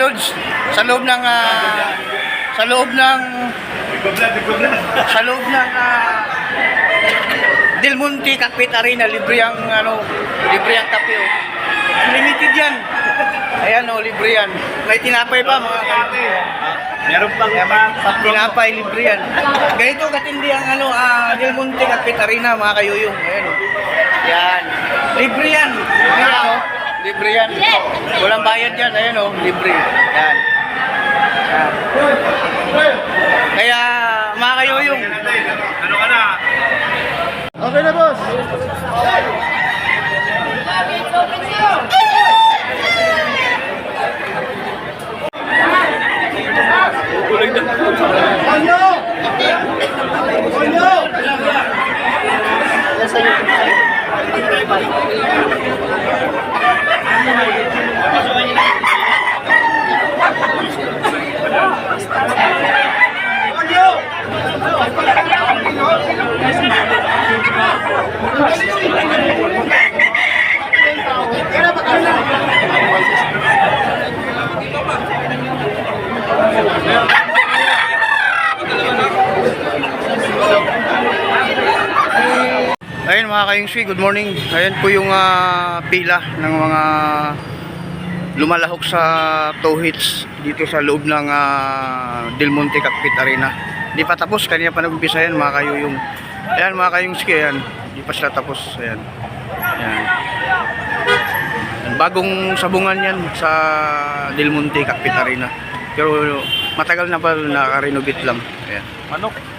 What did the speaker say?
Lods, sa loob ng ah, sa loob ng sa loob ng ah, Del Monte Capit Arena, libre ang ano, libre ang kape oh. Unlimited yan. Ayan oh, libre yan. May tinapay pa mga kape. Meron pang Pag tinapay, libre yan. Ganito katindi ang ano, ah, Del Monte Capit Arena, mga kayuyong. Ayan oh. Yan. Libre yan. Libre yan oh. Libre yan. Walang bayad yan. Ayan oh, libre. Yan. Yan. Kaya, mga kayuyong, Ano ka na? Okay na, boss. Kukulig na. Ayun mga kayungswi, good morning. Ayan po yung ah, pila ng mga lumalahok sa tow hits dito sa loob ng ah, Del Monte Capit Arena. Di pa tapos, kanina pa nag-umpisa yan mga kayuyong. Ayan mga kayungswi, ayan. Di pa sila tapos. Ayan. Ayan. Bagong sabungan yan sa Del Monte Capit Arena. Pero matagal na pa naka-renovate lang. Ayan. Manok.